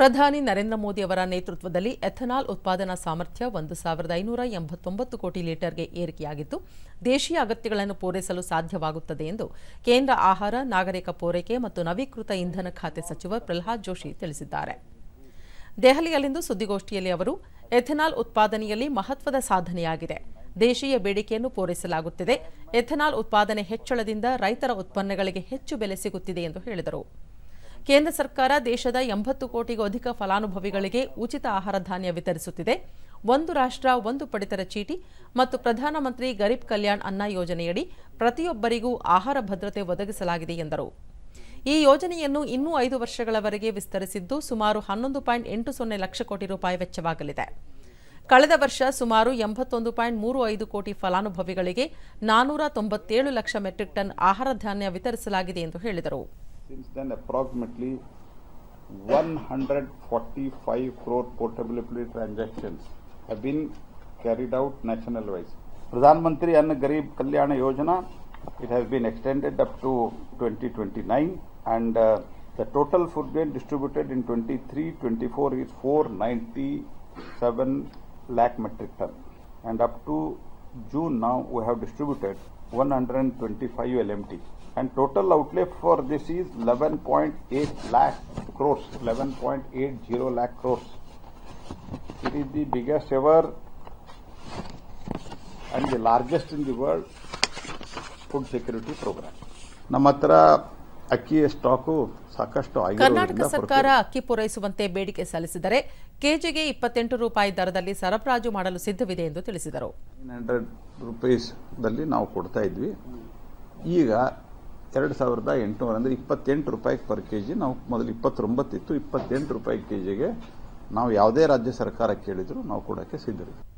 ಪ್ರಧಾನಿ ನರೇಂದ್ರ ಮೋದಿ ಅವರ ನೇತೃತ್ವದಲ್ಲಿ ಎಥನಾಲ್ ಉತ್ಪಾದನಾ ಸಾಮರ್ಥ್ಯ ಒಂದು ಸಾವಿರದ ಐನೂರ ಎಂಬತ್ತೊಂಬತ್ತು ಕೋಟಿ ಲೀಟರ್ಗೆ ಏರಿಕೆಯಾಗಿದ್ದು, ದೇಶೀಯ ಅಗತ್ಯಗಳನ್ನು ಪೂರೈಸಲು ಸಾಧ್ಯವಾಗುತ್ತದೆ ಎಂದು ಕೇಂದ್ರ ಆಹಾರ, ನಾಗರಿಕ ಪೂರೈಕೆ ಮತ್ತು ನವೀಕೃತ ಇಂಧನ ಖಾತೆ ಸಚಿವ ಪ್ರಹ್ಲಾದ್ ಜೋಶಿ ತಿಳಿಸಿದ್ದಾರೆ. ದೆಹಲಿಯಲ್ಲಿಂದು ಸುದ್ದಿಗೋಷ್ಠಿಯಲ್ಲಿ ಅವರು, ಎಥೆನಾಲ್ ಉತ್ಪಾದನೆಯಲ್ಲಿ ಮಹತ್ವದ ಸಾಧನೆಯಾಗಿದೆ. ದೇಶೀಯ ಬೇಡಿಕೆಯನ್ನು ಪೂರೈಸಲಾಗುತ್ತಿದೆ. ಎಥೆನಾಲ್ ಉತ್ಪಾದನೆ ಹೆಚ್ಚಳದಿಂದ ರೈತರ ಉತ್ಪನ್ನಗಳಿಗೆ ಹೆಚ್ಚು ಬೆಲೆ ಸಿಗುತ್ತಿದೆ ಎಂದು ಹೇಳಿದರು. ಕೇಂದ್ರ ಸರ್ಕಾರ ದೇಶದ ಎಂಬತ್ತು ಕೋಟಿಗೂ ಅಧಿಕ ಫಲಾನುಭವಿಗಳಿಗೆ ಉಚಿತ ಆಹಾರ ಧಾನ್ಯ ವಿತರಿಸುತ್ತಿದೆ. ಒಂದು ರಾಷ್ಟ್ರ, ಒಂದು ಪಡಿತರ ಚೀಟಿ ಮತ್ತು ಪ್ರಧಾನಮಂತ್ರಿ ಗರೀಬ್ ಕಲ್ಯಾಣ್ ಅನ್ನ ಯೋಜನೆಯಡಿ ಪ್ರತಿಯೊಬ್ಬರಿಗೂ ಆಹಾರ ಭದ್ರತೆ ಒದಗಿಸಲಾಗಿದೆ ಎಂದರು. ಈ ಯೋಜನೆಯನ್ನು ಇನ್ನೂ ಐದು ವರ್ಷಗಳವರೆಗೆ ವಿಸ್ತರಿಸಿದ್ದು ಸುಮಾರು ಹನ್ನೊಂದು ಪಾಯಿಂಟ್ ಎಂಟು ಸೊನ್ನೆ ಲಕ್ಷ ಕೋಟಿ ರೂಪಾಯಿ ವೆಚ್ಚವಾಗಲಿದೆ. ಕಳೆದ ವರ್ಷ ಸುಮಾರು ಎಂಬತ್ತೊಂದು ಪಾಯಿಂಟ್ ಮೂರು ಐದು ಕೋಟಿ ಫಲಾನುಭವಿಗಳಿಗೆ ನಾನೂರ ತೊಂಬತ್ತೇಳು ಲಕ್ಷ ಮೆಟ್ರಿಕ್ ಟನ್ ಆಹಾರ ಧಾನ್ಯ ವಿತರಿಸಲಾಗಿದೆ ಎಂದು ಹೇಳಿದರು. Since then, approximately 145 crore portability transactions have been carried out national wise. Pradhan Mantri Anna Garib Kalyana Yojana, it has been extended up to 2029 and uh, the total food grain distributed in 23-24 is 497 lakh metric ton. And up to June now, we have distributed 125 LMT. And total outlay for this is 11.8 lakh crores, 11.80 lakh crores. It is the biggest ever and the largest in the world food security program. ನಮ್ಮ ಹತ್ರ ಅಕ್ಕಿಯ stock ಸಾಕಷ್ಟು ಕರ್ನಾಟಕ ಸರ್ಕಾರ ಅಕ್ಕಿ ಪೂರೈಸುವಂತೆ ಬೇಡಿಕೆ ಸಲ್ಲಿಸಿದರೆ ಕೆಜಿಗೆ ಇಪ್ಪತ್ತೆಂಟು ರೂಪಾಯಿ ದರದಲ್ಲಿ ಸರಬರಾಜು ಮಾಡಲು ಸಿದ್ಧವಿದೆ ಎಂದು ತಿಳಿಸಿದರು ಹಂಡ್ರೆಡ್ ರುಪೀಸ್ದಲ್ಲಿ ನಾವು ಕೊಡ್ತಾ ಇದ್ವಿ ಈಗ ಎರಡು ಸಾವಿರದ ಎಂಟುನೂರ ಅಂದರೆ ಇಪ್ಪತ್ತೆಂಟು ರೂಪಾಯಿ ಪರ್ ಕೆ ಜಿ ನಾವು ಮೊದಲು ಇಪ್ಪತ್ತೊಂಬತ್ತಿತ್ತು, ಇಪ್ಪತ್ತೆಂಟು ರೂಪಾಯಿ ಕೆ ಜಿಗೆ ನಾವು ಯಾವುದೇ ರಾಜ್ಯ ಸರ್ಕಾರ ಕೇಳಿದ್ರು ನಾವು ಕೊಡೋಕ್ಕೆ ಸಿದ್ಧರಿದ್ದೀವಿ